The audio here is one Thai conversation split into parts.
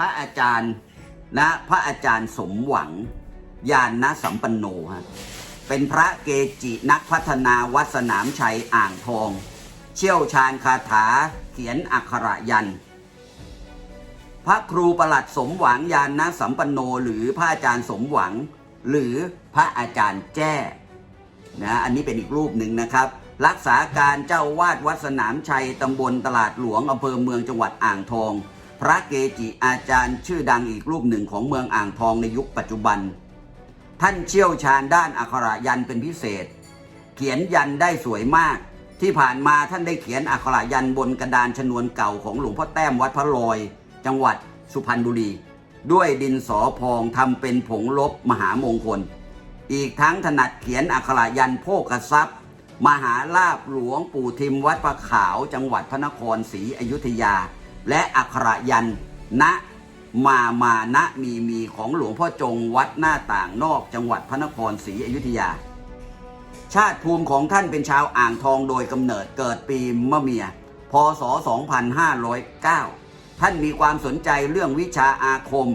ระอาจารย์นะพระอาจารย์สมหวังยานนะสัมปันโนฮะเป็นพระเกจินักพัฒนาวัดสนามชัยอ่างทอง เชี่ยวชาญคาถาเขียนอักขระยัน พระครูประหลัดสมหวังยานนะสัมปันโน หรือพระอาจารย์สมหวัง หรือพระอาจารย์แจ้นะอันนี้เป็นอีกรูปหนึ่งนะครับ รักษาการเจ้าวาดวัดสนามชัยตำบลตลาดหลวงอำเภอเมืองจังหวัดอ่างทอง พระเกจิอาจารย์ชื่อดังอีกรูปหนึ่งของเมืองอ่างทองในยุคปัจจุบัน ท่านเชี่ยวชาญด้านอักขระยันเป็นพิเศษ เขียนยันได้สวยมาก ที่ผ่านมาท่านได้เขียนอักขระยันบนกระดานชนวนเก่าของหลวงพ่อแต้มวัดพระลอย จังหวัดสุพรรณบุรี ด้วยดินสอพองทำเป็นผงลบมหามงคล อีกทั้งถนัดเขียนอักขระยันโภกทรัพย์ มหาลาบหลวงปู่ทิมวัดประขาวจังหวัดพระนครศรีอยุธยา และอักขระยันณมามานะมีมีของหลวงพ่อจงวัดหน้าต่างนอกจังหวัดพระนครศรีอยุธยา ชาติภูมิของท่านเป็นชาวอ่างทองโดยกำเนิดเกิดปีมะเมีย พศ 2509 ท่านมีความสนใจเรื่องวิชาอาคม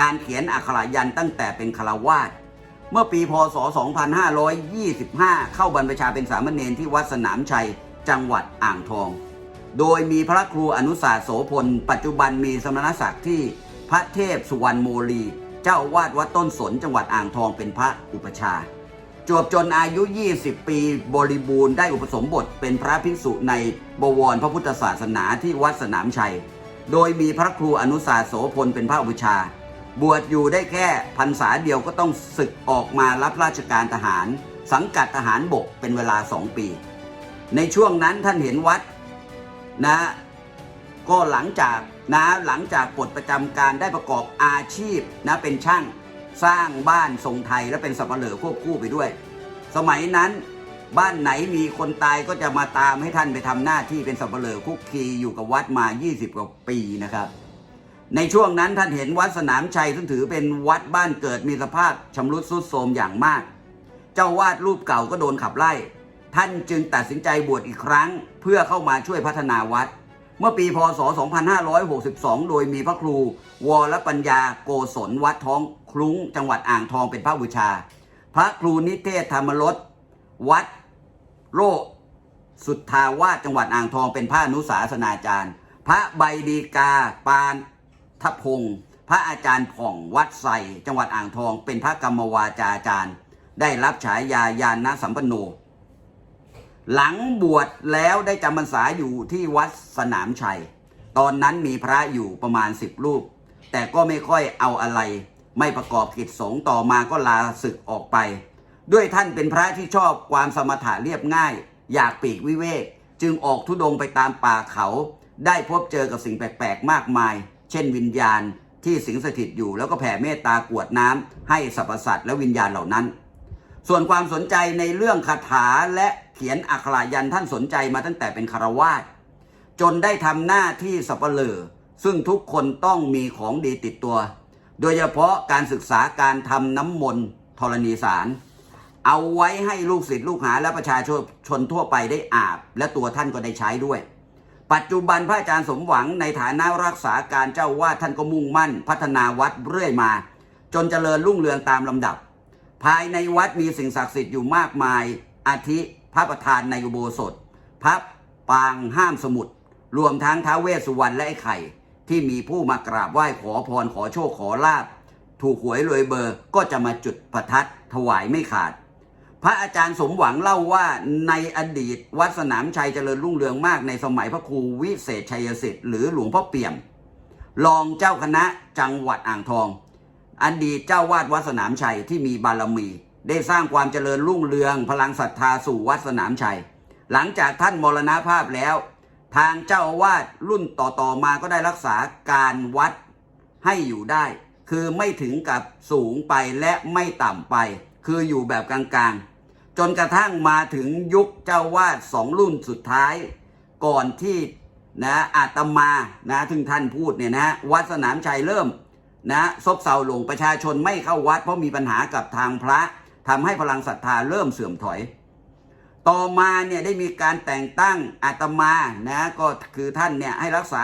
การเขียนอักขระยันต์ตั้งแต่เป็นคารวาสเมื่อปีพศ 2525 เข้าบรรพชาเป็นสามเณรที่วัดสนามชัย จังหวัดอ่างทอง โดยมีพระครูอนุสาสโสพล ปัจจุบันมีสมณศักดิ์ที่พระเทพสุวรรณโมลี เจ้าวาดวัดต้นสนจังหวัดอ่างทองเป็นพระอุปชาจวบจนอายุ 20 ปีบริบูรณ์ได้อุปสมบทเป็นพระภิกษุในบวรพระพุทธศาสนาที่วัดสนามชัย โดยมีพระครูอนุสาสโสพลเป็นพระอุปชา บวชอยู่ได้แค่พรรษาเดียวก็ต้องศึกออกมารับราชการทหาร สังกัดทหารบกเป็นเวลาสองปี ในช่วงนั้นท่านเห็นวัด นะก็หลังจากนะหลังจากปลดประจำการได้ประกอบอาชีพนะเป็นช่างสร้างบ้านทรงไทยและเป็นสับปะเหร่อควบคู่ไปด้วย สมัยนั้นบ้านไหนมีคนตายก็จะมาตามให้ท่านไปทำหน้าที่เป็นสับปะเหร่อคุกคีอยู่กับวัดมา 20 กว่าปีนะครับ ในช่วงนั้นท่านเห็นวัดสนามชัยซึ่งถือเป็นวัดบ้านเกิดมีสภาพชำรุดทรุดโทรมอย่างมาก เจ้าวาดรูปเก่าก็โดนขับไล่ ท่านจึงตัดสินใจบวชอีกครั้ง เพื่อเข้ามาช่วยพัฒนาวัด เมื่อปีพศ 2562 โดยมีพระครู วรปัญญาโกศลวัดท้องคลุ้งจังหวัดอ่างทองเป็นพระบูชา พระครูนิเทศธรรมรสวัดโรสุทธาวาสจังหวัดอ่างทองเป็นพระอนุสาสนาจารย์ พระใบดีกาปานทพงศ์พระอาจารย์ผ่องวัดไซจังหวัดอ่างทอง เป็นพระกรรมวาจาจารย์ ได้รับฉายาญาณสัมปันโน หลังบวชแล้วได้จำพรรษาอยู่ที่วัดสนามชัย ตอนนั้นมีพระอยู่ประมาณสิบรูป แต่ก็ไม่ค่อยเอาอะไร ไม่ประกอบกิจสงฆ์ต่อมาก็ลาศึกออกไป ด้วยท่านเป็นพระที่ชอบความสมถะเรียบง่าย อยากปีกวิเวก จึงออกทุดงไปตามป่าเขา ได้พบเจอกับสิ่งแปลกๆมากมาย เช่นวิญญาณที่สิงสถิตอยู่แล้วก็แผ่เมตตากรวดน้ำให้สรรพสัตว์และวิญญาณเหล่านั้น ส่วนความสนใจในเรื่องคาถาและเขียนอักขระยันท่านสนใจมาตั้งแต่เป็นคารวาสจนได้ทำหน้าที่สับเปลือซึ่งทุกคนต้องมีของดีติดตัว โดยเฉพาะการศึกษาการทำน้ำมนต์ธรณีสาร เอาไว้ให้ลูกศิษย์ลูกหาและประชาชนชนทั่วไปได้อาบ และตัวท่านก็ได้ใช้ด้วย ปัจจุบันพระอาจารย์สมหวังในฐานะรักษาการเจ้าวาดท่านก็มุ่งมั่น พัฒนาวัดเรื่อยมา จนเจริญรุ่งเรืองตามลำดับ ภายในวัดมีสิ่งศักดิ์สิทธิ์อยู่มากมาย อาทิพระประธานในอุโบสถ พระปางห้ามสมุดรวมทั้งท้าเวสสุวรรณและไอ้ไข่ ที่มีผู้มากราบไหว้ขอพรขอโชคขอลาบถูกหวยรวยเบอร์ก็จะมาจุดประทัดถวายไม่ขาด พระอาจารย์สมหวังเล่าว่าในอดีตวัดสนามชัยเจริญรุ่งเรืองมากในสมัยพระครูวิเศษชัยสิทธิ์หรือหลวงพ่อเปี่ยมรองเจ้าคณะจังหวัดอ่างทอง อดีตเจ้าวาดวัดสนามชัยที่มีบารมี ได้สร้างความเจริญรุ่งเรือง พลังศรัทธาสู่วัดสนามชัย หลังจากท่านมรณภาพแล้ว ทางเจ้าวาสรุ่นต่อๆมาก็ได้รักษาการวัดให้อยู่ได้ คือไม่ถึงกับสูงไปและไม่ต่ำไป คืออยู่แบบกลางๆ จนกระทั่งมาถึงยุคเจ้าวาดสองรุ่นสุดท้าย ก่อนที่นะอาตมานะถึงท่านพูดเนี่ยนะวัดสนามชัยเริ่ม นะซบเซาลงประชาชนไม่เข้าวัด เพราะมีปัญหากับทางพระทำให้พลังศรัทธาเริ่มเสื่อมถอย ต่อมาเนี่ยได้มีการแต่งตั้งอาตมานะก็คือท่านเนี่ยให้รักษา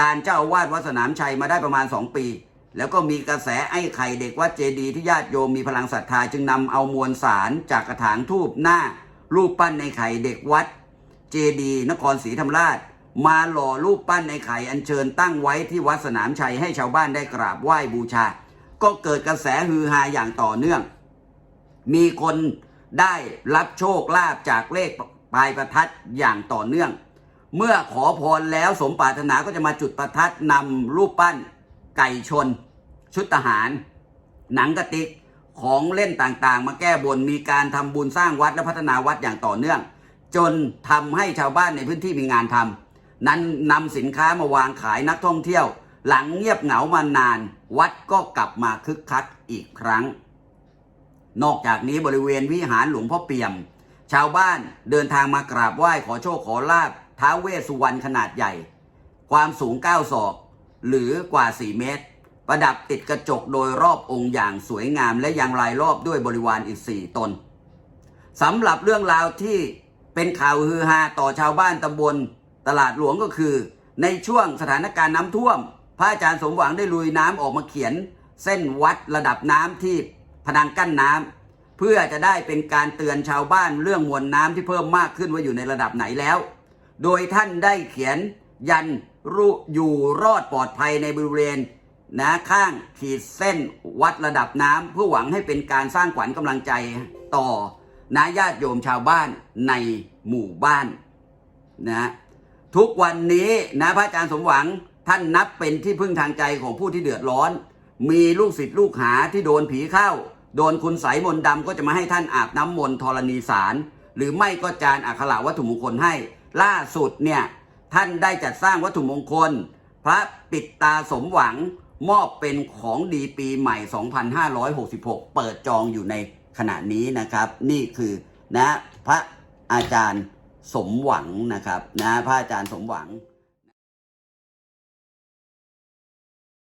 การเจ้าอาวาสวัดสนามชัยมาได้ประมาณ 2 ปี แล้วก็มีกระแสไอ้ไข่เด็กวัดเจดีย์ที่ญาติโยมมีพลังศรัทธาจึงนำเอามวลสารจากกระถางทูบหน้ารูปปั้นในไข่เด็กวัดเจดีย์นครศรีธรรมราช มาหล่อรูปปั้นในไข่อัญเชิญตั้งไว้ที่วัดสนามชัยให้ชาวบ้านได้กราบไหว้บูชา ก็เกิดกระแสฮือฮาอย่างต่อเนื่อง มีคนได้รับโชคลาภจากเลขปลายประทัดอย่างต่อเนื่อง เมื่อขอพรแล้วสมปรารถนาก็จะมาจุดประทัดนำรูปปั้น ไก่ชน ชุดทหาร หนังกระติกของเล่นต่างๆ มาแก้บนมีการทำบุญสร้างวัดและพัฒนาวัดอย่างต่อเนื่อง จนทำให้ชาวบ้านในพื้นที่มีงานทำ นั้นนำสินค้ามาวางขายนักท่องเที่ยว หลังเงียบเหงามานาน วัดก็กลับมาคึกคักอีกครั้ง นอกจากนี้บริเวณวิหารหลวงพ่อเปี่ยม ชาวบ้านเดินทางมากราบไหว้ขอโชคขอลาบท้าเวสสุวรรณขนาดใหญ่ ความสูง 9 ศอก หรือกว่า 4 เมตร ประดับติดกระจกโดยรอบองค์อย่างสวยงามและยังรายรอบด้วยบริวารอีก 4 ตนสำหรับเรื่องราวที่เป็นข่าวฮือฮาต่อชาวบ้านตำบล ตลาดหลวงก็คือ ในช่วงสถานการณ์น้ำท่วม พระอาจารย์สมหวังได้ลุยน้ำออกมาเขียน เส้นวัดระดับน้ำที่พนังกั้นน้ำเพื่อจะได้เป็นการเตือนชาวบ้านเรื่องมวลน้ำที่เพิ่มมากขึ้นว่าอยู่ในระดับไหนแล้ว โดยท่านได้เขียนยันรู้อยู่รอดปลอดภัยในบริเวณนะข้างขีดเส้นวัดระดับน้ำเพื่อหวังให้เป็นการสร้างขวัญกำลังใจต่อนะญาติโยมชาวบ้านในหมู่บ้านนะ ทุกวันนี้นะพระอาจารย์สมหวังท่านนับเป็นที่พึ่งทางใจของผู้ที่เดือดร้อน มีลูกศิษย์ลูกหาที่โดนผีเข้า โดนคุณใสยมนต์ดำก็จะมาให้ท่านอาบน้ำมนต์ธรณีสาร หรือไม่ก็จานอักขระวัตถุมงคลให้ ล่าสุดเนี่ยท่านได้จัดสร้างวัตถุมงคล พระปิดตาสมหวังมอบเป็นของดีปีใหม่ 2566 เปิดจองอยู่ในขณะนี้นะครับ นี่คือนะพระอาจารย์ สมหวังนะครับนะพระอาจารย์สมหวัง